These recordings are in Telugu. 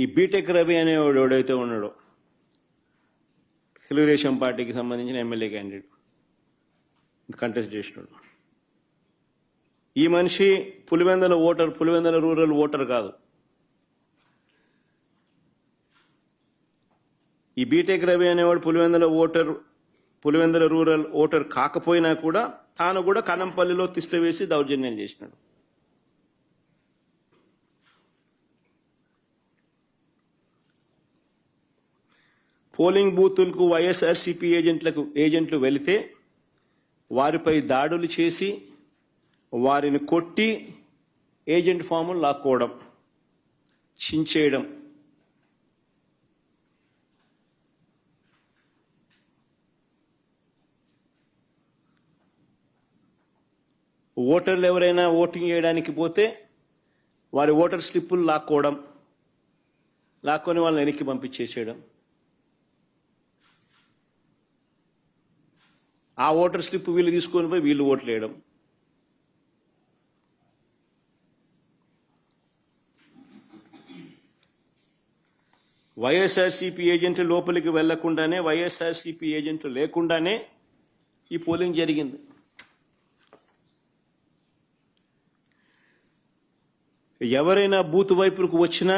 ఈ బీటెక్ రవి అనేవాడు ఎవడైతే ఉన్నాడో తెలుగుదేశం పార్టీకి సంబంధించిన ఎమ్మెల్యే క్యాండిడేట్ కంటెస్ట్ చేసినాడు. ఈ మనిషి Pulivendula voter Pulivendula rural voter కాదు. ఈ బీటెక్ రవి అనేవాడు Pulivendula voter Pulivendula rural voter కాకపోయినా కూడా తాను కూడా కనంపల్లిలో తిష్ట వేసి దౌర్జన్యం చేసినాడు. పోలింగ్ బూతులకు వైఎస్ఆర్సీపీ ఏజెంట్లకు ఏజెంట్లు వెళితే వారిపై దాడులు చేసి వారిని కొట్టి ఏజెంట్ ఫాములు లాక్కోవడం చించేయడం. ఓటర్లు ఎవరైనా ఓటింగ్ చేయడానికి పోతే వారి ఓటర్ స్లిప్పులు లాక్కోవడం లాక్కొని వాళ్ళని వెనక్కి పంపించేసేయడం. ఆ ఓటర్ స్లిప్ వీళ్ళు తీసుకొని పోయి వీళ్ళు ఓట్లు వేయడం. వైఎస్ఆర్సీపీ ఏజెంట్లు లోపలికి వెళ్ళకుండానే వైఎస్ఆర్సీపీ ఏజెంట్లు లేకుండానే ఈ పోలింగ్ జరిగింది. ఎవరైనా బూత్ వైపుకు వచ్చినా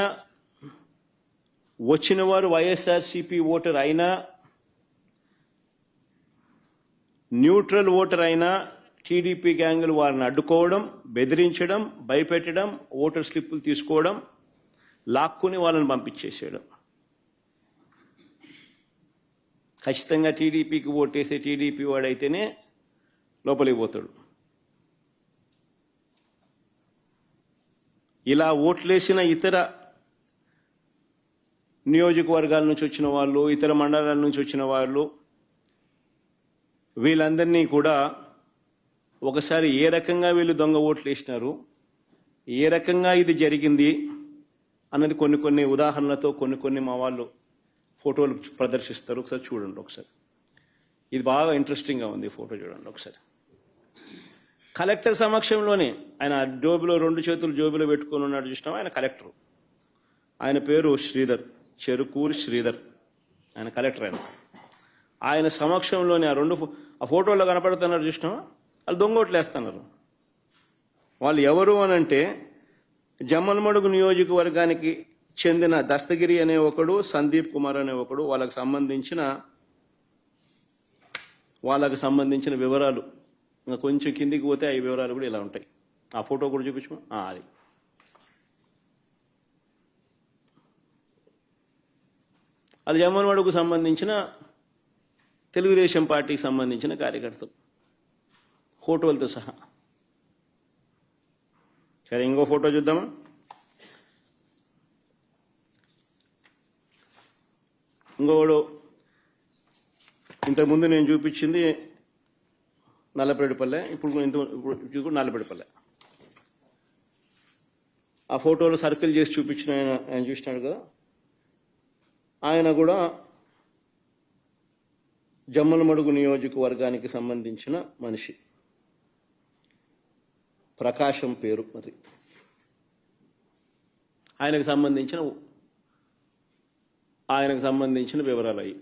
వచ్చిన వారు వైఎస్ఆర్సీపీ ఓటర్ అయినా న్యూట్రల్ ఓటర్ అయినా టీడీపీ గ్యాంగులు వారిని అడ్డుకోవడం బెదిరించడం భయపెట్టడం ఓటర్ స్లిప్పులు తీసుకోవడం లాక్కుని వాళ్ళని పంపించేసేయడం. ఖచ్చితంగా టీడీపీకి ఓటేసే టీడీపీ వాడైతేనే లోపలికి పోతాడు. ఇలా ఓట్లేసిన ఇతర నియోజకవర్గాల నుంచి వచ్చిన వాళ్ళు ఇతర మండలాల నుంచి వచ్చిన వాళ్ళు వీళ్ళందరినీ కూడా ఒకసారి ఏ రకంగా వీళ్ళు దొంగ ఓట్లు వేసినారు ఏ రకంగా ఇది జరిగింది అన్నది కొన్ని కొన్ని ఉదాహరణలతో కొన్ని కొన్ని మా వాళ్ళు ఫోటోలు ప్రదర్శిస్తారు. ఒకసారి చూడండి ఒకసారి. ఇది బాగా ఇంట్రెస్టింగ్గా ఉంది ఫోటో చూడండి ఒకసారి. కలెక్టర్ సమక్షంలోనే ఆయన జోబిలో రెండు చేతులు జోబిలో పెట్టుకొని ఉన్నాడు చూసినాం ఆయన కలెక్టర్. ఆయన పేరు శ్రీధర్ చెరుకూరి శ్రీధర్. ఆయన కలెక్టర్ ఆయన. ఆయన సమక్షంలోనే ఆ రెండు ఫో- ఆ ఫోటోలో కనపడుతున్నారు చూసినామా వాళ్ళు దొంగోట్లేస్తున్నారు. వాళ్ళు ఎవరు అని అంటే జమ్మలమడుగు నియోజకవర్గానికి చెందిన దస్తగిరి అనే ఒకడు సందీప్ కుమార్ అనే ఒకడు వాళ్ళకి సంబంధించిన వాళ్ళకు సంబంధించిన వివరాలు. ఇంకా కొంచెం కిందికి పోతే ఆ వివరాలు కూడా ఇలా ఉంటాయి. ఆ ఫోటో కూడా చూపించమా అది. అది జమ్మలమడుగు సంబంధించిన తెలుగుదేశం పార్టీకి సంబంధించిన కార్యకర్తలు. ఫోటోలతో సహా. సరే ఇంకో ఫోటో చూద్దామా? ఇంకోడు. ఇంతకుముందు నేను చూపించింది నల్లపేడుపల్లె ఇప్పుడు ఇంత ఇప్పుడు నల్లపేడుపల్లె ఆ ఫోటోలు సర్కిల్ చేసి చూపించిన ఆయన ఆయన చూసినాడు కదా? ఆయన కూడా జమ్మలమడుగు నియోజకవర్గానికి సంబంధించిన మనిషి. ప్రకాశం పేరు మరి. ఆయనకు సంబంధించిన ఆయనకు సంబంధించిన వివరాలు అయ్యి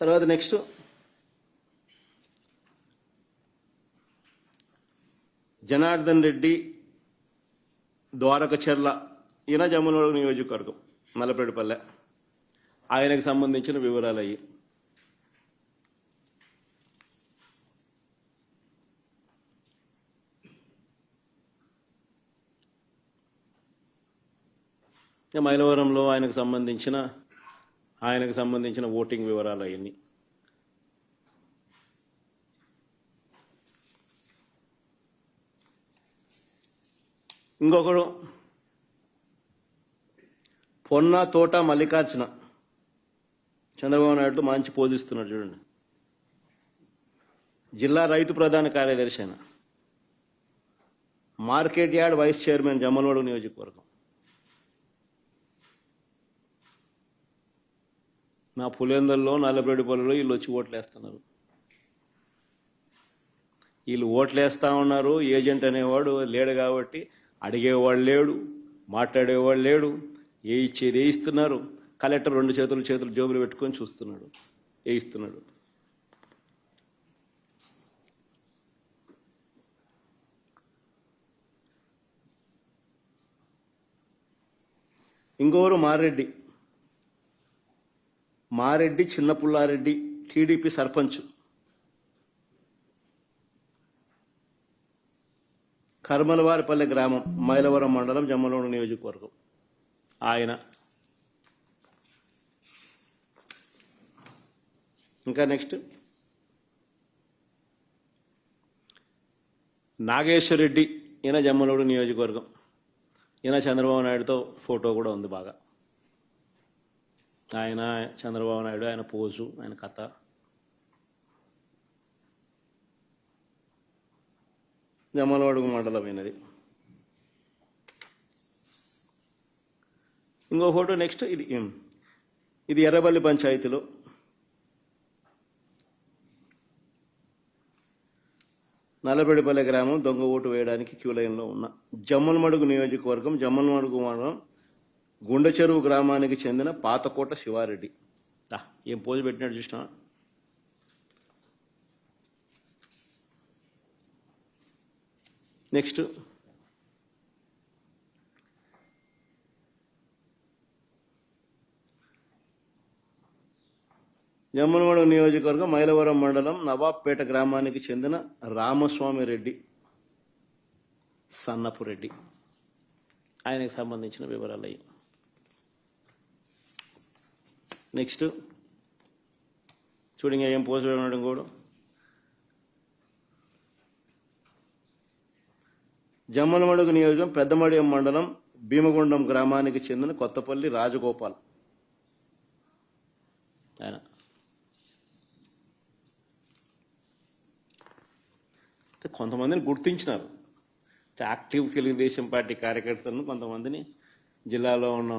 తర్వాత నెక్స్ట్ జనార్దన్ రెడ్డి ద్వారకచర్ల ఈయన జమ్మలమడుగు నియోజకవర్గం మల్లపేటపల్లె ఆయనకు సంబంధించిన వివరాలు అయ్యి మైలవరంలో ఆయనకు సంబంధించిన ఆయనకు సంబంధించిన ఓటింగ్ వివరాలు అవన్నీ ఇంకొకడు. పొన్న తోట మల్లికార్జున. చంద్రబాబు నాయుడుతో మంచి పోజిస్తున్నాడు చూడండి. జిల్లా రైతు ప్రధాన కార్యదర్శి ఆయన. మార్కెట్ యార్డ్ వైస్ చైర్మన్ జమ్మలవాడు నియోజకవర్గం. నా పులివెందుల్లో నల్లబెడిపల్లిలో వీళ్ళు వచ్చి ఓట్లు వేస్తున్నారు వీళ్ళు ఓట్లు వేస్తా ఉన్నారు ఏజెంట్ అనేవాడు లేడు కాబట్టి అడిగేవాడు లేడు మాట్లాడేవాడు లేడు ఏ ఇచ్చేది ఏ ఇస్తున్నారు? కలెక్టర్ రెండు చేతులు చేతులు జోబులు పెట్టుకొని చూస్తున్నాడు ఏ ఇస్తున్నాడు? ఇంకోరు మారెడ్డి. మారెడ్డి చిన్నపుల్లారెడ్డి టీడీపీ సర్పంచ్. కర్మలవారిపల్లె గ్రామం మైలవరం మండలం జమ్మలోడు నియోజకవర్గం. ఆయన. ఇంకా నెక్స్ట్. నాగేశ్వర రెడ్డి ఈయన జమ్మలోడు నియోజకవర్గం. ఈయన చంద్రబాబు నాయుడుతో ఫోటో కూడా ఉంది బాగా. ఆయన చంద్రబాబు నాయుడు ఆయన పోజు ఆయన కథ. జమ్మలవాడుగు మండలమైనది ఇంకో ఫోటో నెక్స్ట్ ఇది ఇది ఎర్రబల్లి పంచాయతీలో. నల్లబెడిపల్లె గ్రామం దొంగ ఓటు వేయడానికి క్యూ లైన్లో ఉన్న జమ్మలమడుగు నియోజకవర్గం జమ్మలమడుగు మండలం గుండెచెరువు గ్రామానికి చెందిన పాతకోట శివారెడ్డి. ఏం పోజు పెట్టినట్టు చూసినా నెక్స్ట్. జమ్మలమడుగు నియోజకవర్గం మైలవరం మండలం నవాబ్పేట గ్రామానికి చెందిన రామస్వామి రెడ్డి సన్నపు రెడ్డి ఆయనకు సంబంధించిన వివరాలు అయ్యి. నెక్స్ట్. చూడండి ఏం పోస్ట్ ఉండడం కూడా. జమ్మలమడుగు నియోజకం పెద్దమడియం మండలం భీమగుండం గ్రామానికి చెందిన కొత్తపల్లి రాజగోపాల్. ఆయన. అంటే కొంతమందిని గుర్తించినారు. యాక్టివ్ తెలుగుదేశం పార్టీ కార్యకర్తలను కొంతమందిని జిల్లాలో ఉన్న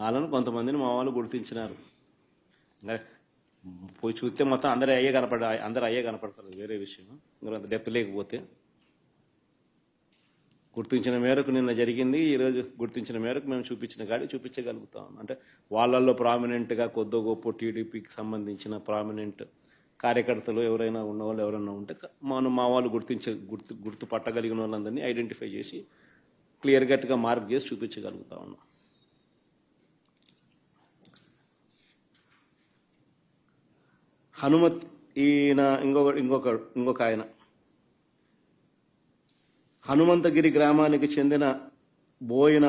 వాళ్ళను కొంతమందిని మా వాళ్ళు గుర్తించినారు. పోయి చూస్తే మొత్తం అందరూ అయ్యే కనపడ అందరూ అయ్యే కనపడతారు. వేరే విషయం. ఇంకా అంత డెప్త్ లేకపోతే. గుర్తించిన మేరకు నిన్న జరిగింది. ఈరోజు గుర్తించిన మేరకు మేము చూపించిన కాడి చూపించగలుగుతాం. అంటే వాళ్ళల్లో ప్రామినెంట్గా కొద్దో గొప్ప టీడీపీకి సంబంధించిన ప్రామినెంట్ కార్యకర్తలు ఎవరైనా ఉన్నవాళ్ళు ఎవరైనా ఉంటే మనం మా వాళ్ళు గుర్తించ గుర్తు గుర్తు పట్టగలిగిన వాళ్ళందరినీ ఐడెంటిఫై చేసి క్లియర్ కట్గా మార్క్ చేసి చూపించగలుగుతా ఉన్నాం. హనుమత్ ఈయన ఇంకొక ఇంకొక ఇంకొక ఆయన. హనుమంతగిరి గ్రామానికి చెందిన బోయిన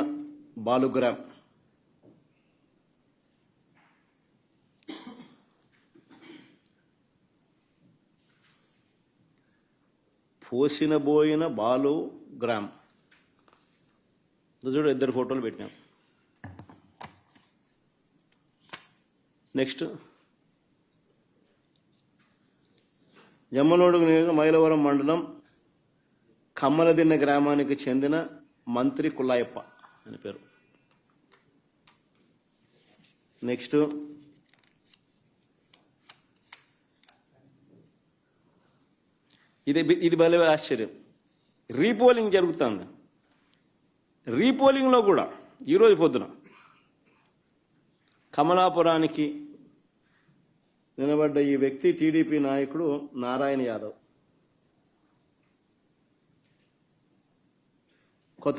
బాలుగ్రామ్. పోసిన బోయిన బాలు గ్రామ్ చూడు ఇద్దరు ఫోటోలు పెట్టినాం. నెక్స్ట్. జమ్మలోడు మైలవరం మండలం కమ్మలదిన్న గ్రామానికి చెందిన మంత్రి కుల్లాయప్ప అని పేరు. నెక్స్ట్. ఇది ఇది భలే ఆశ్చర్యం. రీపోలింగ్ జరుగుతుంది. రీపోలింగ్లో కూడా ఈరోజు పొద్దున కమలాపురానికి నిలబడ్డ ఈ వ్యక్తి టీడీపీ నాయకుడు నారాయణ యాదవ్.